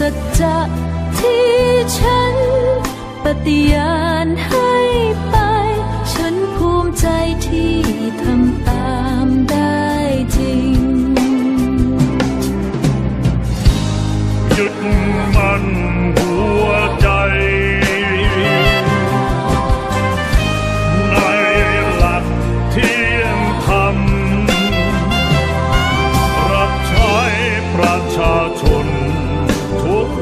สัจจะที่ฉันปฏิญาณ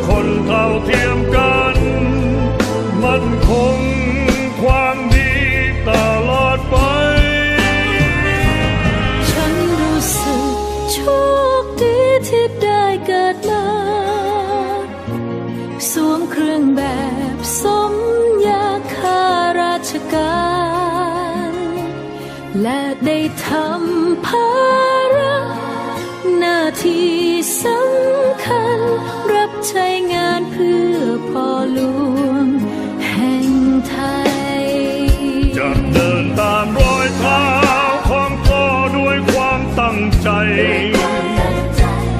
คนเท่าเทียมกัน มันคงความดีตลอดไป ฉันรู้สึกโชคดีที่ได้เกิดมาสวมเครื่องแบบสมยาคาราชการ และได้ทำภาระหน้าที่สำคัญรับ ใช้งานเพื่อพ่อหลวงแห่งไทย จะเดินตามรอยเท้าของพ่อด้วยความตั้งใจ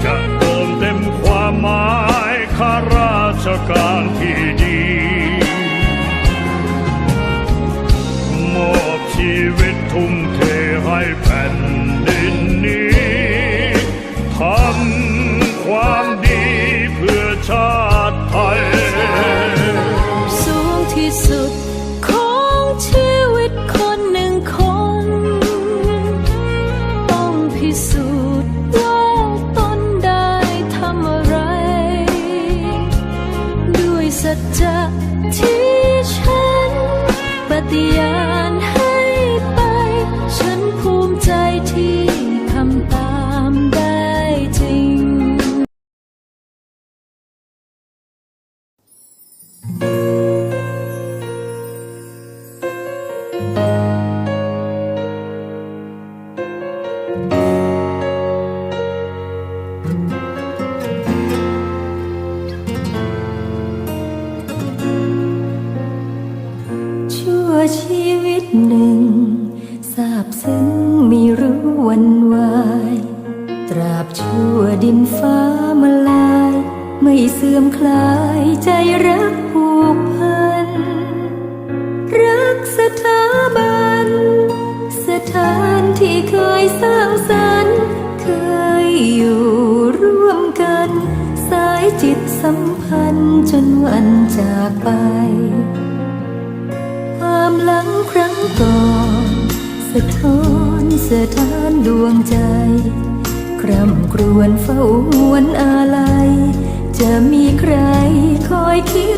จะเติมเต็มความหมายข้าราชการที่ดีมอบชีวิตทุ่มเทให้แผ่นดิน ฟ้ามาลาย ไม่เสื่อมคลายใจรักผูกพัน รักสถาบัน สถานที่เคยสร้างสรรค์ เคยอยู่ร่วมกัน สายจิตสัมพันธ์จนวันจากไป ความหลังครั้งก่อน สะท้อนสะท้านดวงใจ คร่ำครวญเฝ้าหวนอะไรจะมีใครคอยคิด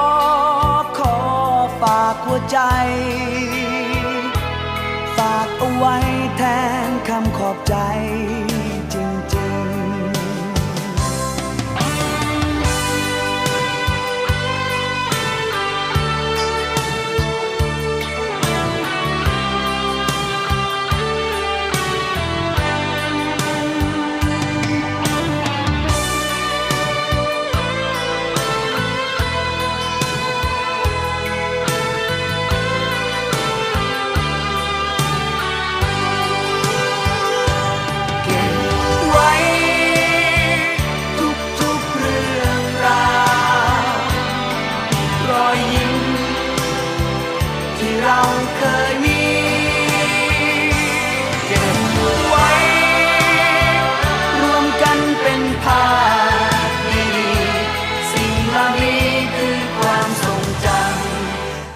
หัวใจ ฝากเอาไว้แทนคำขอบใจจ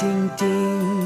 จริงๆ